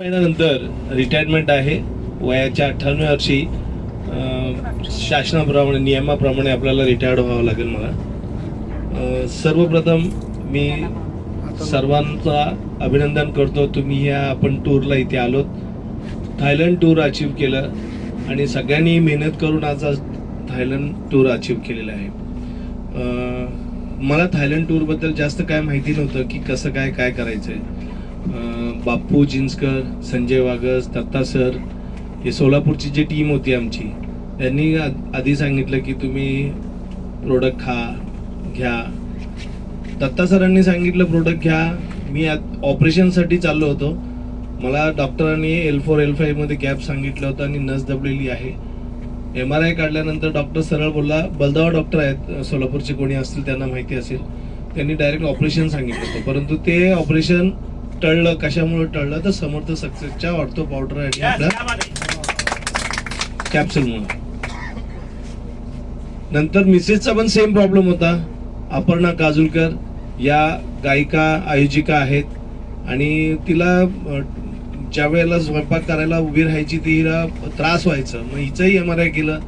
महिन्यानंतर रिटायरमेंट आहे. वयाच्या अठ्ठ्याण्णव वर्षी शासनाप्रमाणे नियमाप्रमाणे आपल्याला रिटायर्ड व्हावं लागेल मला. सर्वप्रथम मी सर्वांचा अभिनंदन करतो. तुम्ही या आपण टूरला इथे आलोत. थायलंड टूर अचीव केलं आणि सगळ्यांनी मेहनत करून आज थायलंड टूर अचीव केलेला आहे. मला थायलंड टूरबद्दल जास्त काय माहिती नव्हतं की कसं काय काय करायचं आहे बाप्पू जिन्सकर संजय वागस दत्ता सर हे सोलापूरची जी टीम होती आमची त्यांनी आ- आधी सांगितलं की तुम्ही प्रोडक्ट खा घ्या. दत्ता सरांनी सांगितलं प्रोडक्ट घ्या. मी ऑपरेशनसाठी चाललो होतो. मला डॉक्टरांनी एल फोर एल फायमध्ये गॅप सांगितलं होतं आणि नस दबलेली आहे. एम आर आय काढल्यानंतर डॉक्टर सरळ बोलला बलदावा डॉक्टर आहेत सोलापूरचे कोणी असतील त्यांना माहिती असेल. त्यांनी डायरेक्ट ऑपरेशन सांगितलं होतं. परंतु ते ऑपरेशन टळलं कशामुळे टळलं? तर समर्थ सक्सेसच्या ऑर्थो पावडर आणि आपल्या. कॅप्सूलमुळे नंतर मिसेसचा पण सेम प्रॉब्लेम होता. अपर्णा काजूलकर या गायिका आयोजिका आहेत. आणि तिला ज्या वेळेला स्वयंपाक करायला उभी राहायची तिला त्रास व्हायचं. मग हिचंही एम आर आय केलं.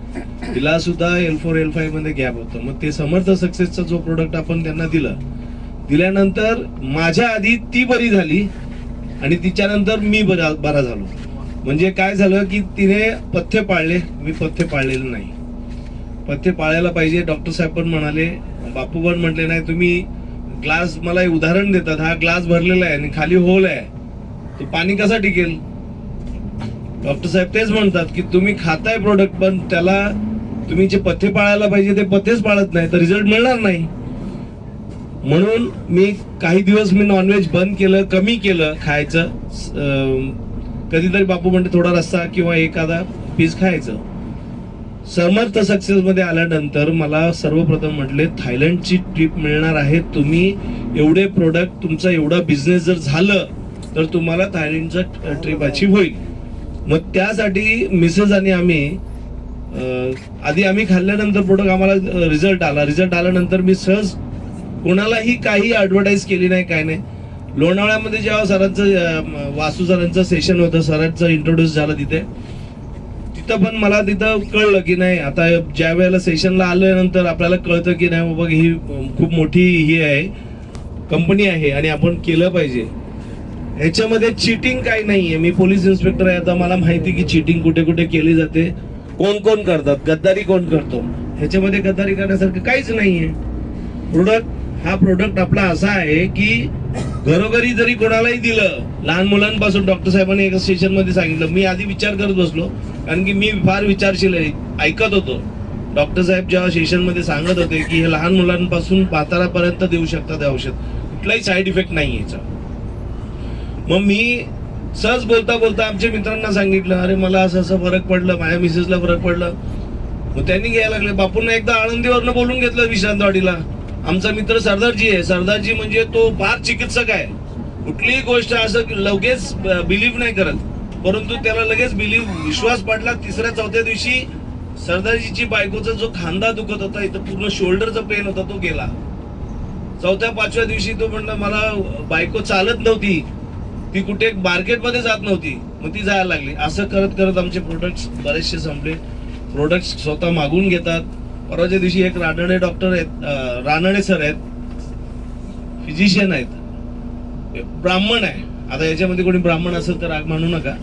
तिला सुद्धा एल फोर एल फाईव्हमध्ये गॅप होतं. मग ते समर्थ सक्सेसचा जो प्रोडक्ट आपण त्यांना दिलं दिल्यानंतर माझ्या आधी ती बरी झाली आणि तिच्यानंतर मी बरा बरा झालो. म्हणजे काय झालं की तिने पथ्य पाळले मी पथ्य पाळलेलं नाही. पथ्य पाळायला पाहिजे डॉक्टर साहेब पण म्हणाले बापू पण म्हटले नाही तुम्ही ग्लास मला उदाहरण देतात हा ग्लास भरलेला आहे आणि खाली होल आहे. तो पाणी कसा टिकेल? डॉक्टर साहेब तेच म्हणतात की तुम्ही खाताय प्रोडक्ट पण त्याला तुम्ही जे पथ्य पाळायला पाहिजे ते पथ्यच पाळत नाही तर रिझल्ट मिळणार नाही. म्हणून मी काही दिवस मी नॉनव्हेज बंद केलं कमी केलं खायचं. कधीतरी बापू म्हणते थोडा रस्सा किंवा एखादा पीस खायचं. समर्थ सक्सेसमध्ये आल्यानंतर मला सर्वप्रथम म्हटले थायलंडची ट्रिप मिळणार आहे. तुम्ही एवढे प्रोडक्ट तुमचा एवढा बिझनेस जर झालं तर तुम्हाला थायलंडचा ट्रिप अचीव होईल. मग त्यासाठी मिसेस आणि आम्ही आधी आम्ही खाल्ल्यानंतर प्रोडक्ट आम्हाला रिझल्ट आला. रिझल्ट आल्यानंतर मी सहज कोणालाही काही ऍडव्हर्टाईज केली नाही काय नाही. लोणावळ्यामध्ये जेव्हा सरांचं वासू सरांचं सेशन होतं सरांचं इंट्रोड्यूस झालं तिथे. तिथं पण मला तिथं कळलं की नाही आता ज्या वेळेला सेशनला आल्यानंतर आपल्याला कळतं की नाही बाबा ही खूप मोठी ही आहे कंपनी आहे आणि आपण केलं पाहिजे. ह्याच्यामध्ये चिटिंग काही नाही आहे मी पोलीस इन्स्पेक्टर आहे आता मला माहिती की चिटिंग कुठे कुठे केली जाते. कोण कोण करतात? गद्दारी कोण करतो? ह्याच्यामध्ये गद्दारी करण्यासारखं काहीच नाही आहे प्रोडक्ट हा प्रोडक्ट आपला असा आहे की घरोघरी जरी कोणालाही दिलं लहान मुलांपासून डॉक्टर साहेबांनी एका स्टेशनमध्ये सांगितलं. मी आधी विचार करत बसलो कारण की मी फार विचारशील ऐकत होतो. डॉक्टर साहेब जेव्हा सेशनमध्ये सांगत होते की हे लहान मुलांपासून म्हातारापर्यंत देऊ शकतात औषध कुठलाही साईड इफेक्ट नाही याचा. मग मी सहज बोलता बोलता आमच्या मित्रांना सांगितलं अरे मला असं असं फरक पडलं माझ्या मिसेसला फरक पडलं. मग त्यांनी घ्यायला लागले. बापूंना एकदा आळंदीवरनं बोलून घेतलं विश्रांतवाडीला आमचा मित्र सरदारजी आहे. सरदारजी म्हणजे तो फार चिकित्सक आहे. कुठलीही गोष्ट असं लगेच बिलीव्ह नाही करत. परंतु त्याला लगेच बिलीव्ह विश्वास पडला तिसऱ्या चौथ्या दिवशी सरदारजीची बायकोचा जो खांदा दुखत होता इथं पूर्ण शोल्डरचा पेन होता तो गेला. चौथ्या पाचव्या दिवशी तो म्हणला मला बायको चालत नव्हती. ती कुठे मार्केटमध्ये जात नव्हती. मग ती जायला लागली. असं करत करत आमचे प्रोडक्ट्स बरेचसे संपले. प्रोडक्ट्स स्वतः मागून घेतात. परवाच्या दिवशी एक रानडे डॉक्टर आहेत रानडे सर आहेत फिजिशियन आहेत. ब्राह्मण आहे. आता याच्यामध्ये कोणी ब्राह्मण असेल तर राग मानू नका.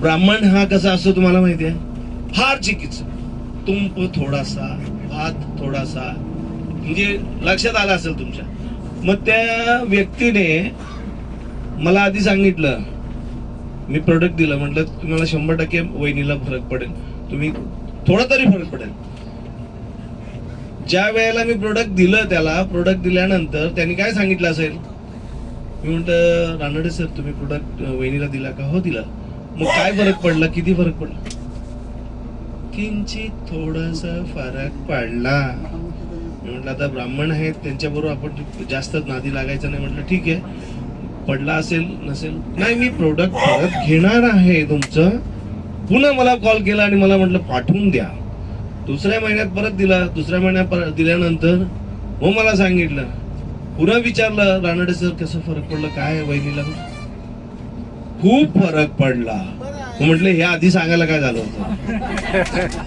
ब्राह्मण हा कसा असतो तुम्हाला माहिती आहे? फार चिकित्सक. तुंप थोडासा भात थोडासा. म्हणजे लक्षात आलं असेल तुमच्या. मग त्या व्यक्तीने मला आधी सांगितलं. मी प्रोडक्ट दिलं. म्हटलं तुम्हाला शंभर टक्के वहिनीला फरक पडेल. तुम्ही थोडा तरी फरक पडेल. ज्या वेळेला मी प्रोडक्ट दिलं त्याला प्रोडक्ट दिल्यानंतर त्यांनी काय सांगितलं असेल? मी म्हंटल रानडे सर तुम्ही प्रोडक्ट वहिनीला दिला का? हो दिला. मग काय फरक पडला? किती फरक पडला? किंचित थोडस फरक पडला. मी म्हटलं आता ब्राह्मण आहेत त्यांच्याबरोबर आपण जास्त नादी लागायचं नाही. म्हटलं ठीक आहे. पडला असेल नसेल. नाही मी प्रोडक्ट परत घेणार आहे तुमचं. पुन्हा मला कॉल केला आणि मला म्हटलं पाठवून द्या. दुसऱ्या महिन्यात परत दिला दुसऱ्या महिन्यात परत दिल्यानंतर मग मला सांगितलं पुन्हा विचारलं रानडे सर कसं फरक पडलं काय वहिनीला? खूप फरक पडला. म्हटलं हे आधी सांगायला काय झालं होतं?